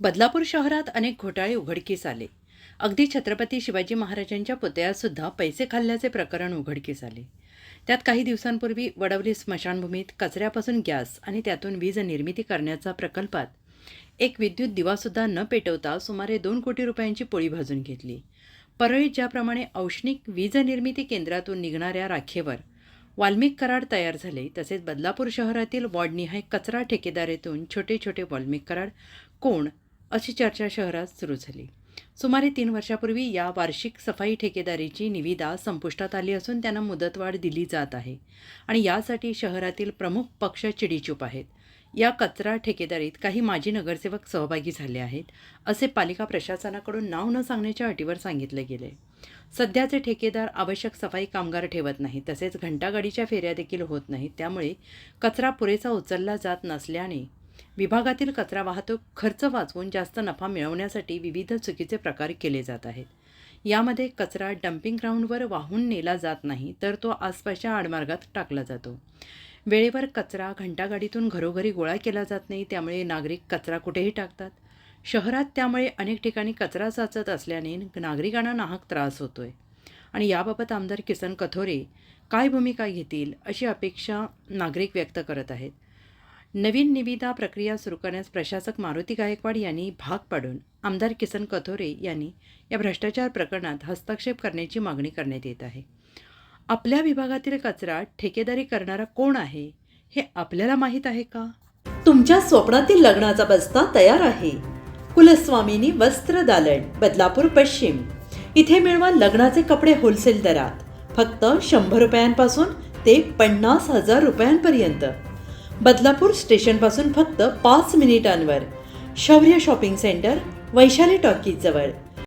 बदलापूर शहरात अनेक घोटाळे उघडकीस आले. अगदी छत्रपती शिवाजी महाराजांच्या पुतळ्यातसुद्धा पैसे खाल्ल्याचे प्रकरण उघडकीस आले. त्यात काही दिवसांपूर्वी वडवली स्मशानभूमीत कचऱ्यापासून गॅस आणि त्यातून वीज निर्मिती करण्याचा प्रकल्पात एक विद्युत दिवासुद्धा न पेटवता सुमारे दोन कोटी रुपयांची पोळी भाजून घेतली. परळीत ज्याप्रमाणे औष्णिक वीज निर्मिती केंद्रातून निघणाऱ्या राखेवर वाल्मिक कराड तयार झाले तसेच बदलापूर शहरातील वॉर्डनिहाय कचरा ठेकेदारीतून छोटे छोटे वाल्मिक कराड कोण अशी चर्चा शहरात सुरू झाली. सुमारे तीन वर्षापूर्वी या वार्षिक सफाई ठेकेदारीची निविदा संपुष्टात आली असून त्यांना मुदतवाढ दिली जात आहे आणि यासाठी शहरातील प्रमुख पक्ष चिडीचूप आहेत. या कचरा ठेकेदारीत काही माजी नगरसेवक सहभागी झाले आहेत असे पालिका प्रशासनाकडून नाव न सांगण्याच्या अटीवर सांगितले गेले. सध्याचे ठेकेदार आवश्यक सफाई कामगार ठेवत नाही तसेच घंटागाडीच्या फेऱ्या देखील होत नाहीत त्यामुळे कचरा पुरेसा उचलला जात नसल्याने विभागातील कचरा वाहतूक खर्च वाचवून जास्त नफा मिळवण्यासाठी विविध चुकीचे प्रकार केले जात आहेत. यामध्ये कचरा डम्पिंग ग्राउंडवर वाहून नेला जात नाही तर तो आसपासच्या आडमार्गात टाकला जातो. वेळेवर कचरा घंटागाडीतून घरोघरी गोळा केला जात नाही त्यामुळे नागरिक कचरा कुठेही टाकतात. शहरात त्यामुळे अनेक ठिकाणी कचरा साचत असल्याने नागरिकांना नाहक त्रास होतो आहे आणि याबाबत आमदार किसन कथोरे काय भूमिका घेतील अशी अपेक्षा नागरिक व्यक्त करत आहेत. नवीन निविदा प्रक्रिया सुरू करण्यास प्रशासक मारुती गायकवाड यांनी भाग पाडून आमदार किसन कथोरे यांनी या भ्रष्टाचार प्रकरणात हस्तक्षेप करण्याची मागणी करण्यात येत आहे. आपल्या विभागातील कचरा ठेकेदारी करणारा कोण आहे हे आपल्याला माहीत आहे का? तुमच्या स्वप्नातील लग्नाचा बस्ता तयार आहे. कुलस्वामिनी वस्त्र दालन बदलापूर पश्चिम. इथे मिळवा लग्नाचे कपडे होलसेल दरात. फक्त शंभर रुपयांपासून ते पन्नास हजार रुपयांपर्यंत. बदलापूर स्टेशनपासून फक्त पाच मिनिटांवर. शौर्य शॉपिंग सेंटर वैशाली टॉकीजवळ